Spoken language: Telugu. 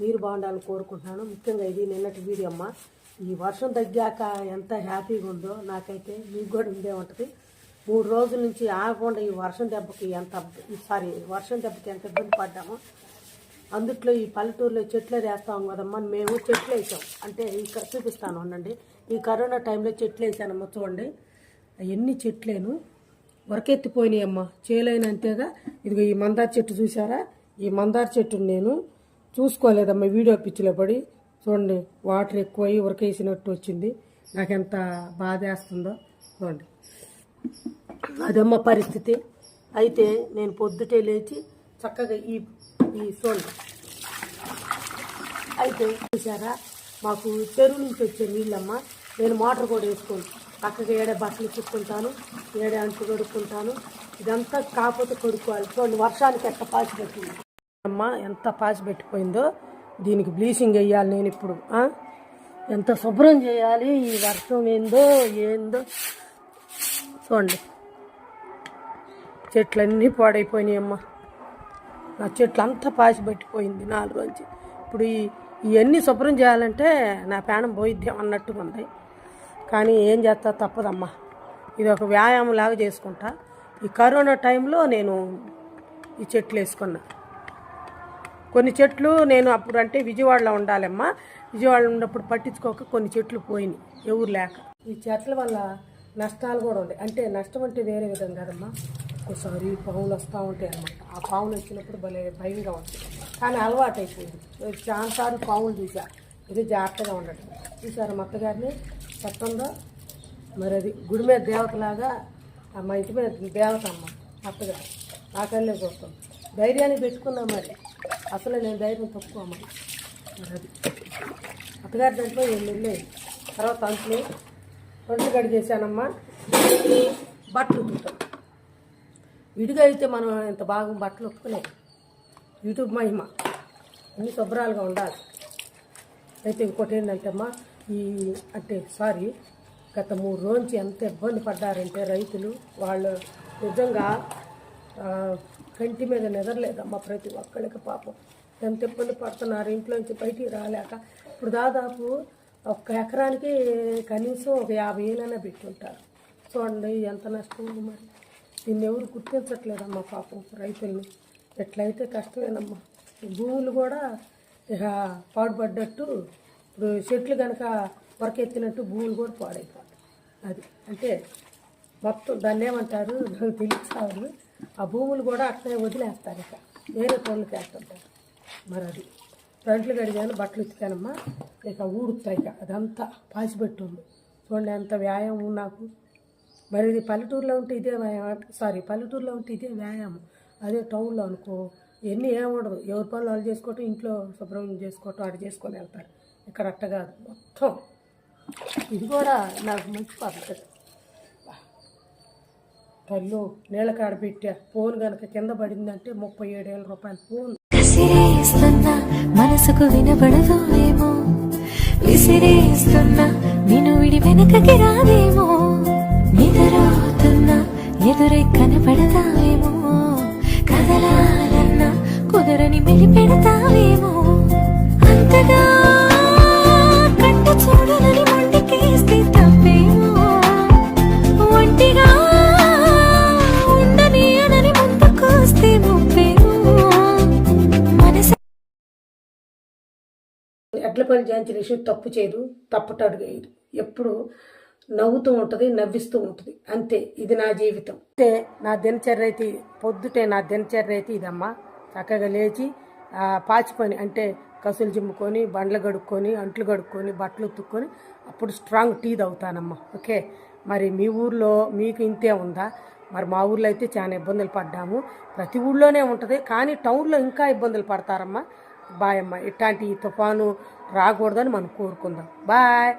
మీరు బాగుండాలని కోరుకుంటున్నాను. ముఖ్యంగా ఇది నిన్నటి వీడియో అమ్మ. ఈ వర్షం తగ్గాక ఎంత హ్యాపీగా ఉందో నాకైతే మీకు కూడా ఉండే ఉంటుంది. మూడు రోజుల నుంచి ఆగకుండా ఈ వర్షం దెబ్బకి ఎంత సారీ వర్షం దెబ్బకి ఎంత ఇబ్బంది పడ్డామో అందుట్లో ఈ పల్లెటూరులో చెట్లే వేస్తాం కదమ్మా మేము చెట్లు వేసాం. అంటే ఇక్కడ చూపిస్తాను ఉండండి. ఈ కరోనా టైంలో చెట్లు వేసానమ్మా చూడండి. ఎన్ని చెట్లేను. వరకెత్తిపోయినాయి అమ్మ చేలైనంతేగా ఇదిగో ఈ మందార చెట్టు చూసారా ఈ మందార చెట్టును నేను చూసుకోలేదమ్మా వీడియో పిచ్చిలో పడి. చూడండి వాటర్ ఎక్కువై ఉరకేసినట్టు వచ్చింది. నాకు ఎంత బాధ వేస్తుందో చూడండి. అదమ్మ పరిస్థితి. అయితే నేను పొద్దుటే లేచి చక్కగా ఈ ఈ చూడండి. అయితే చూసారా మాకు చెరువు నుంచి వచ్చే నీళ్ళమ్మ. నేను మోటార్ కూడా వేసుకోను చక్కగా ఏడే బట్టలు చుట్టుకుంటాను ఏడే అంటు కడుక్కుంటాను. ఇదంతా కాకపోతే కొడుకోవాలి చూడండి వర్షానికి ఎట్ట పాచి పెట్టింది అమ్మ ఎంత పాచి పెట్టిపోయిందో దీనికి బ్లీచింగ్ వేయాలి నేను ఇప్పుడు ఎంత శుభ్రం చేయాలి ఈ వర్షం ఏందో ఏందో. చూడండి. చెట్లన్నీ పాడైపోయినాయి అమ్మ. నా చెట్లు అంతా పాసి పెట్టిపోయింది నాలుగు నుంచి ఇప్పుడు ఈ ఇవన్నీ శుభ్రం చేయాలంటే నా ప్రాణం పోయిద్దాం అన్నట్టుగా ఉంది. కానీ ఏం చేస్తా తప్పదమ్మా. ఇది ఒక వ్యాయామం లాగా చేసుకుంటా. ఈ కరోనా టైంలో నేను ఈ చెట్లు వేసుకున్నా. కొన్ని చెట్లు నేను అప్పుడు అంటే విజయవాడలో ఉండాలమ్మా. విజయవాడలో ఉన్నప్పుడు పట్టించుకోక కొన్ని చెట్లు పోయినాయి ఎవరు లేక. ఈ చెట్ల వల్ల నష్టాలు కూడా ఉన్నాయి. అంటే నష్టం అంటే వేరే విధంగా కదమ్మా. ఒకసారి పావులు వస్తూ ఉంటాయి అన్నమాట. ఆ పావులు వచ్చినప్పుడు భలే భయంగా ఉంటుంది కానీ అలవాటు అయిపోయింది చాలాసార్లు పావులు చూసా. ఇది జాగ్రత్తగా ఉండటం చూసారు మా అత్తగారిని? చెత్తందో మరి అది గుడి మీద దేవతలాగా మా ఇంటి మీద దేవత అమ్మ అత్తగారు. కళ్ళే చూస్తాం. ధైర్యాన్ని పెట్టుకున్నాం మరి. అసలు నేను ధైర్యం తక్కువ అమ్మ. అది అత్తగారి దాంట్లో ఏం వెళ్ళాయి తర్వాత అంట్లు రెండు కడిగేసానమ్మా బట్టలు ఉతుకుతాం. విడిగా అయితే మనం ఇంత బాగా బట్టలు ఉతుకునేది యూట్యూబ్ మహిమ. అన్ని శుభ్రాలుగా ఉండాలి. అయితే ఇంకోటి ఏంటంటే అమ్మా ఈ అంటే సారీ గత మూడు రోజు ఎంత ఇబ్బంది పడ్డారంటే రైతులు వాళ్ళు నిజంగా కంటి మీద నిద్రలేదమ్మా ప్రతి ఒక్కళ్ళకి పాపం. ఎంత ఇబ్బంది పడుతున్నారు? ఇంట్లోంచి బయటికి రాలేక. ఇప్పుడు దాదాపు ఒక్క ఎకరానికి కనీసం ఒక యాభై వేలైనా పెట్టుంటారు. చూడండి ఎంత నష్టం ఉంది మరి. దీన్ని ఎవరు గుర్తించట్లేదమ్మా పాపం రైతుల్ని. ఎట్లయితే కష్టమేనమ్మా. భూములు కూడా ఇక పాడుపడ్డట్టు ఇప్పుడు చెట్లు కనుక వరకెత్తినట్టు భూములు కూడా పాడైపోతాయి. అది అంటే మొత్తం దాన్ని ఏమంటారు? నాకు తెలుసు ఆ భూములు కూడా అట్లనే వదిలేస్తారు ఇక. వేరే పనులు వేస్తుంటారు మరి అది. ఫ్రంట్లు కడిగాను బట్టలు ఉతికానమ్మా. ఇక ఊడుతాయి ఇక. అదంతా పాసిపెట్టుంది చూడండి ఎంత వ్యాయామం నాకు. మరి ఇది పల్లెటూరులో ఉంటే ఇదే వ్యాయామం. సారీ పల్లెటూరులో ఉంటే ఇదే వ్యాయామం. అదే టౌన్లో అనుకో. ఎన్ని ఏముండదు. ఎవరి పనులు వాళ్ళు చేసుకోవటం ఇంట్లో శుభ్రం చేసుకోవటం అటు చేసుకొని వెళ్తారు. ఇక్కడ అట్ట కాదు. మొత్తం. ఇది కూడా నాకు మంచి పద్ధతి. తల్లు నీళ్ళ కాడబెట్టా ఫోన్ కనుక కింద పడిందంటే ముప్పై ఏడు వేల రూపాయలు ఫోన్. మనసుకు వినబడదో ఏమో. విసిరేస్తున్నా నిన్ను విడి వెనకకి రాదేమో. నిదరవుతున్నా ఎదురై కనపడతావేమో. కదలాలన్నా కుదరని మెలిపెడతావేమో. అంతగా కంట చూడు. ఎడ్ల పని చేయించిన విషయం తప్పు చేయదు తప్పట అడుగేయదు ఎప్పుడు నవ్వుతూ ఉంటుంది నవ్విస్తూ ఉంటుంది. అంతే ఇది నా జీవితం. అంటే నా దినచర్య అయితే పొద్దుటే నా దినచర్య అయితే ఇదమ్మా. చక్కగా లేచి ఆ, పాచి పని అంటే కసులు జిమ్ముకొని బండ్లు గడుక్కొని అంట్లు గడుక్కొని బట్టలు ఉత్తుక్కొని అప్పుడు స్ట్రాంగ్ టీ తాగుతానమ్మా. ఓకే? మరి మీ ఊర్లో మీకు ఇంతే ఉందా? మరి మా ఊర్లో అయితే చాలా ఇబ్బందులు పడ్డాము. ప్రతి ఊళ్ళోనే ఉంటుంది కానీ టౌన్లో ఇంకా ఇబ్బందులు పడతారమ్మా. బాయ్ అమ్మ. ఇట్లాంటి తుఫాను రాకూడదని మనం కోరుకుందాం. బాయ్.